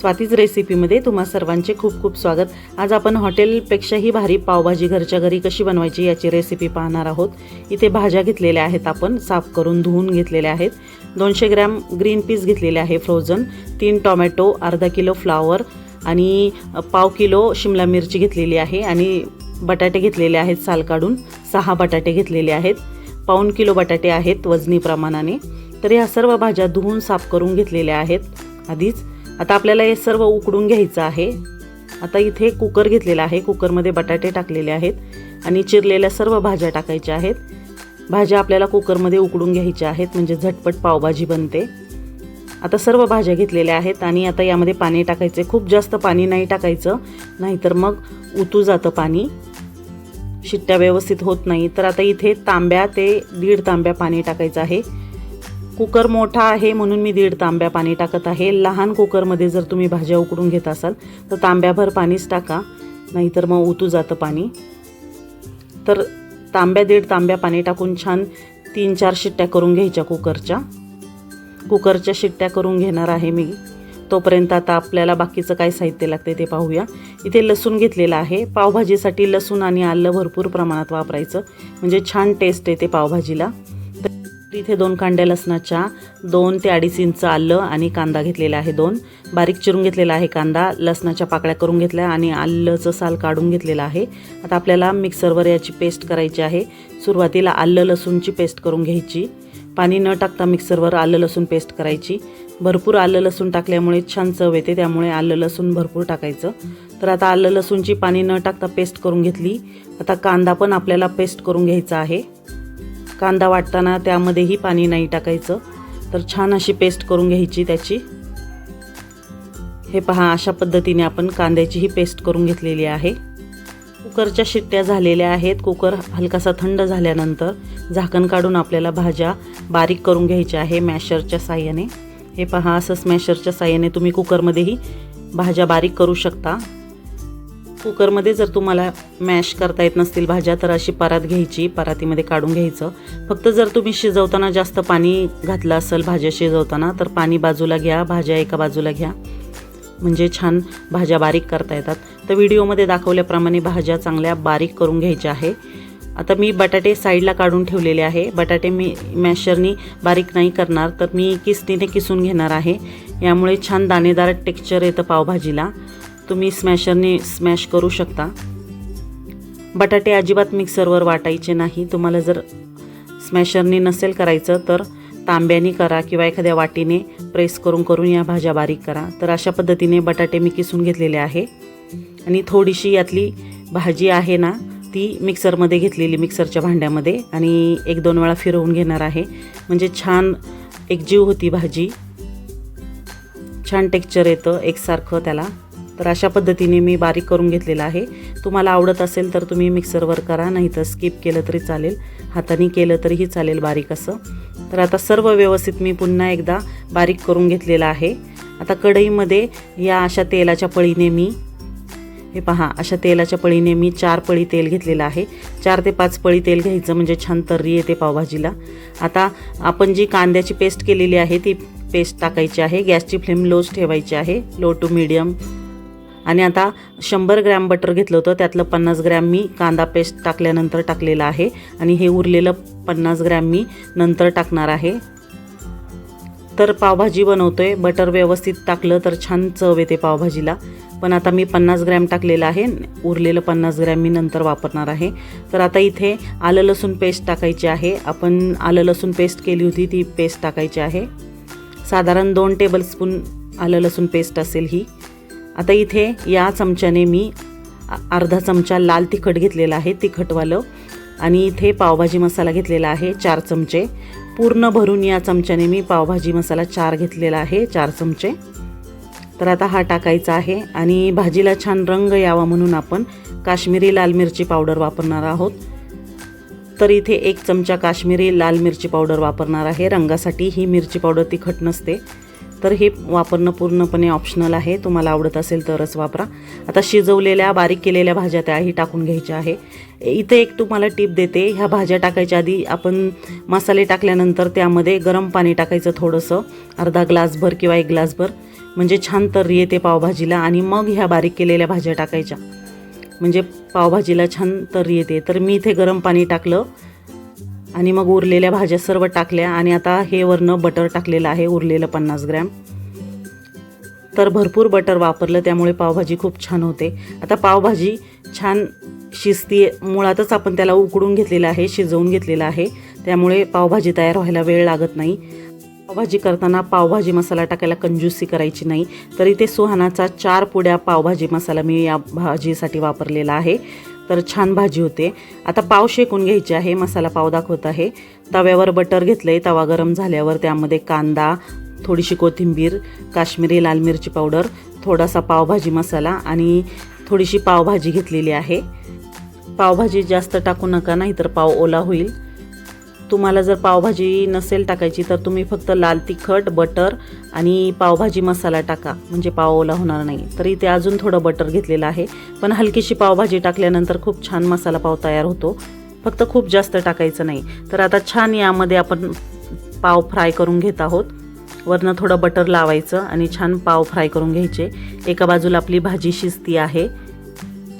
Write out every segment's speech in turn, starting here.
स्वातीच रेसिपीमध्ये तुम्हा सर्वांचे खूप खूप स्वागत. आज आपण हॉटेलपेक्षाही भारी पावभाजी घरच्या घरी कशी बनवायची याची रेसिपी पाहणार आहोत. इथे भाज्या घेतलेल्या आहेत आपण साफ करून धुवून घेतलेल्या आहेत. दोनशे ग्रॅम ग्रीन पीस घेतलेले आहे फ्रोझन तीन टॉमॅटो अर्धा किलो फ्लावर आणि पाव किलो शिमला मिरची घेतलेली आहे आणि बटाटे घेतलेले आहेत साल काढून. सहा बटाटे घेतलेले आहेत. पाऊन किलो बटाटे आहेत वजनी प्रमाणाने. तर या सर्व भाज्या धुवून साफ करून घेतलेल्या आहेत. आधीच आता आपल्याला हे सर्व उकडून घ्यायचं आहे. आता इथे कुकर घेतलेला आहे. कुकरमध्ये बटाटे टाकलेले आहेत आणि चिरलेल्या सर्व भाज्या टाकायच्या आहेत. भाज्या आपल्याला कुकरमध्ये उकडून घ्यायच्या आहेत म्हणजे झटपट पावभाजी बनते. आता सर्व भाज्या घेतलेल्या आहेत आणि आता यामध्ये पाणी टाकायचे. खूप जास्त पाणी नाही टाकायचं नाहीतर मग उतू जातं पाणी. शिट्ट्या व्यवस्थित होत नाही. तर आता इथे तांब्या ते दीड तांब्या पाणी टाकायचं आहे. कुकर मोठा आहे म्हणून मी दीड तांब्या पाणी टाकत आहे. लहान कुकरमध्ये जर तुम्ही भाज्या उकडून घेत असाल तर तांब्याभर पाणीच टाका. नाहीतर मग उतू जातं पाणी. तर तांब्या दीड तांब्या पाणी टाकून छान तीन चार शिट्ट्या करून घ्यायच्या कुकरच्या. कुकरच्या शिट्ट्या करून घेणार आहे मी. तोपर्यंत आता आपल्याला बाकीचं काय साहित्य लागते ते पाहूया. इथे लसूण घेतलेलं आहे. पावभाजीसाठी लसूण आणि आलं भरपूर प्रमाणात वापरायचं. म्हणजे छान टेस्ट येते पावभाजीला. इथे दोन कांड्या लसणाच्या दोन ते अडीच इंच आलं आणि कांदा घेतलेला आहे दोन. बारीक चिरून घेतलेला आहे कांदा लसणाच्या पाकळ्या करून घेतल्या आणि आलंचं साल काढून घेतलेलं आहे. आता आपल्याला मिक्सरवर याची पेस्ट करायची आहे. सुरुवातीला आलं लसूणची पेस्ट करून घ्यायची. पाणी न टाकता मिक्सरवर आलं लसूण पेस्ट करायची. भरपूर आलं लसूण टाकल्यामुळे छान चव येते त्यामुळे आलं लसूण भरपूर टाकायचं. तर आता आलं लसूणची पाणी न टाकता पेस्ट करून घेतली. आता कांदा पण आपल्याला पेस्ट करून घ्यायचा आहे. कांदा वाटताना त्यामध्येही पाणी नाही टाकायचं. तर छान अशी पेस्ट करून घ्यायची त्याची. हे पहा अशा पद्धतीने आपण कांद्याचीही पेस्ट करून घेतलेली आहे. कुकरच्या शिट्ट्या झालेल्या आहेत. कुकर हलकासा थंड झाल्यानंतर झाकण काढून आपल्याला भाज्या बारीक करून घ्यायच्या आहे मॅशरच्या साह्याने. हे पहा असं स्मॅशरच्या साह्याने तुम्ही कुकरमध्येही भाज्या बारीक करू शकता. कुकरमध्ये जर तुम्हाला मॅश करता येत नसतील भाज्या तर अशी परात घ्यायची. परातीमध्ये काढून घ्यायचं. फक्त जर तुम्ही शिजवताना जास्त पाणी घातलं असेल भाज्या शिजवताना तर पाणी बाजूला घ्या भाज्या एका बाजूला घ्या. म्हणजे छान भाज्या बारीक करता येतात. तर व्हिडिओमध्ये दाखवल्याप्रमाणे भाज्या चांगल्या बारीक करून घ्यायच्या आहे. आता मी बटाटे साईडला काढून ठेवलेले आहे. बटाटे मी मॅशरनी बारीक नाही करणार तर मी किसनीने किसून घेणार आहे. यामुळे छान दाणेदार टेक्स्चर येतं पावभाजीला. तुम्ही स्मॅशरने स्मॅश करू शकता. बटाटे अजिबात मिक्सरवर वाटायचे नाही. तुम्हाला जर स्मॅशरने नसेल करायचं तर तांब्याने करा किंवा एखाद्या वाटीने प्रेस करून करून या भाज्या बारीक करा. तर अशा पद्धतीने बटाटे मी किसून घेतलेले आहे. आणि थोडीशी यातली भाजी आहे ना ती मिक्सरमध्ये घेतलेली मिक्सरच्या भांड्यामध्ये. आणि एक दोन वेळा फिरवून घेणार आहे. म्हणजे छान एकजीव होती भाजी. छान टेक्स्चर येतं एकसारखं त्याला. तर अशा पद्धतीने मी बारीक करून घेतलेलं आहे. तुम्हाला आवडत असेल तर तुम्ही मिक्सरवर करा नाही तर स्किप केलं तरी चालेल. हाताने केलं तरीही चालेल बारीक असं. तर आता सर्व व्यवस्थित मी पुन्हा एकदा बारीक करून घेतलेलं आहे. आता कढईमध्ये या अशा तेलाच्या पळीने मी हे पहा अशा तेलाच्या पळीने मी चार पळी तेल घेतलेलं आहे. चार ते पाच पळी तेल घ्यायचं म्हणजे छान तर्री येते पावभाजीला. आता आपण जी कांद्याची पेस्ट केलेली आहे ती पेस्ट टाकायची आहे. गॅसची फ्लेम लोच ठेवायची आहे. लो टू मीडियम आणि आता शंभर ग्रॅम बटर घेतलं होतं. त्यातलं पन्नास ग्रॅम मी कांदा पेस्ट टाकल्यानंतर टाकलेलं आहे. आणि हे उरलेलं पन्नास ग्रॅम मी नंतर टाकणार आहे. तर पावभाजी बनवतो आहे बटर व्यवस्थित टाकलं तर छान चव येते पावभाजीला. पण आता मी पन्नास ग्रॅम टाकलेलं आहे. उरलेलं पन्नास ग्रॅम मी नंतर वापरणार आहे. तर आता इथे आलं लसूण पेस्ट टाकायची आहे. आपण आलं लसूण पेस्ट केली होती ती पेस्ट टाकायची आहे. साधारण दोन टेबलस्पून आलं लसूण पेस्ट असेल ही. आता इथे या चमच्याने मी अर्धा चमचा लाल तिखट घेतलेला आहे तिखटवालं. आणि इथे पावभाजी मसाला घेतलेला आहे चार चमचे. पूर्ण भरून या चमच्याने मी पावभाजी मसाला चार घेतलेला आहे चार चमचे. तर आता हा टाकायचा आहे आणि भाजीला छान रंग यावा म्हणून आपण काश्मीरी लाल मिरची पावडर वापरणार आहोत. तर इथे एक चमचा काश्मीरी लाल मिरची पावडर वापरणार आहे. रंगासाठी ही मिरची पावडर तिखट नसते. तर हे वापरणं पूर्णपणे ऑप्शनल आहे. तुम्हाला आवडत असेल तरच वापरा. आता शिजवलेल्या बारीक केलेल्या भाज्या त्याही टाकून घ्यायच्या आहे. इथे एक तुम्हाला टीप देते. ह्या भाज्या टाकायच्या आधी आपण मसाले टाकल्यानंतर त्यामध्ये गरम पाणी टाकायचं थोडंसं. अर्धा ग्लासभर किंवा एक ग्लासभर. म्हणजे छान तर्री येते पावभाजीला आणि मग ह्या बारीक केलेल्या भाज्या टाकायच्या. म्हणजे पावभाजीला छान तर्री येते. तर मी इथे गरम पाणी टाकलं. आणि मग उरलेल्या भाज्या सर्व टाकल्या आणि आता हे वरनं बटर टाकलेलं आहे उरलेलं पन्नास ग्रॅम. तर भरपूर बटर वापरलं त्यामुळे पावभाजी खूप छान होते. आता पावभाजी छान शिजती मुळातच आपण त्याला उकडून घेतलेलं आहे शिजवून घेतलेलं आहे. त्यामुळे पावभाजी तयार व्हायला वेळ लागत नाही. पावभाजी करताना पावभाजी मसाला टाकायला कंजूसी करायची नाही. तर इथे सुहानाचा चार पुड्या पावभाजी मसाला मी या भाजीसाठी वापरलेला आहे. तर छान भाजी होते. आता पाव शेकून घ्यायचे आहे मसाला पाव दाखवत आहे. तव्यावर बटर घेतलं आहे तवा गरम झाल्यावर त्यामध्ये कांदा थोडीशी कोथिंबीर काश्मीरी लाल मिरची पावडर थोडासा पावभाजी मसाला आणि थोडीशी पावभाजी घेतलेली आहे. पावभाजी जास्त टाकू नका नाहीतर पाव ओला होईल. तुम्हाला जर पावभाजी नसेल टाकायची तर तुम्ही फक्त लाल तिखट बटर आणि पावभाजी मसाला टाका. म्हणजे पाव ओला होणार नाही. तर इथे अजून थोडं बटर घेतलेलं आहे. पण हलकीशी पावभाजी टाकल्यानंतर खूप छान मसाला पाव तयार होतो. फक्त खूप जास्त टाकायचं नाही. तर आता छान यामध्ये आपण पाव फ्राय करून घेत आहोत. वरनं थोडं बटर लावायचं आणि छान पाव फ्राय करून घ्यायचे. एका बाजूला आपली भाजी शिजती आहे.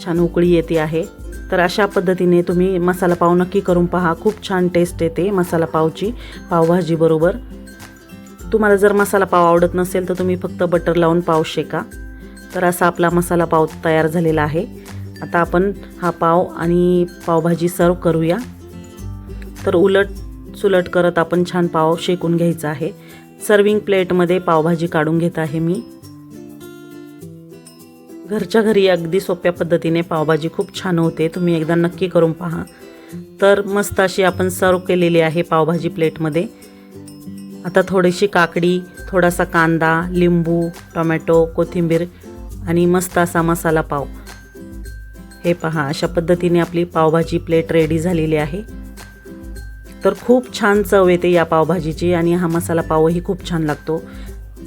छान उकळी येते आहे. तर अशा पद्धतीने तुम्ही मसाला पाव नक्की करून पहा. खूप छान टेस्ट येते मसाला पावची. पावभाजीबरोबर तुम्हाला जर मसाला पाव आवडत नसेल तर तुम्ही फक्त बटर लावून पाव शेका. तर असा आपला मसाला पाव तयार झालेला आहे. आता आपण हा पाव आणि पावभाजी सर्व करूया. तर उलट सुलट करत आपण छान पाव शेकून घ्यायचा आहे. सर्विंग प्लेटमध्ये पावभाजी काढून घेत आहे मी. घरच्या घरी अगदी सोप्या पद्धतीने पावभाजी खूप छान होते. तुम्ही एकदा नक्की करून पहा. तर मस्त अशी आपण सर्व केलेली आहे पावभाजी प्लेटमध्ये. आता थोडीशी काकडी थोडासा कांदा लिंबू टोमॅटो कोथिंबीर आणि मस्त असा मसाला पाव. हे पहा अशा पद्धतीने आपली पावभाजी प्लेट रेडी झालेली आहे. तर खूप छान चव येते या पावभाजीची आणि हा मसाला पावही खूप छान लागतो.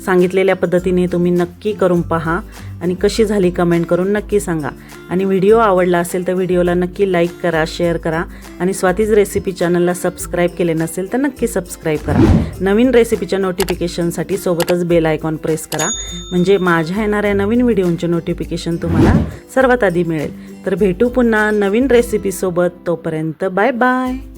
सांगितलेल्या पद्धतीने तुम्ही नक्की करून पहा आणि कशी झाली कमेंट करून नक्की सांगा. आणि व्हिडिओ आवडला असेल तर व्हिडिओला नक्की लाईक करा शेअर करा आणि स्वातीज रेसिपी चॅनलला सबस्क्राईब केले नसेल तर नक्की सबस्क्राईब करा. नवीन रेसिपीच्या नोटिफिकेशनसाठी सोबतच बेल आयकॉन प्रेस करा. म्हणजे माझ्या येणाऱ्या नवीन व्हिडिओंचे नोटिफिकेशन तुम्हाला सर्वात आधी मिळेल. तर भेटू पुन्हा नवीन रेसिपीसोबत. तोपर्यंत बाय बाय.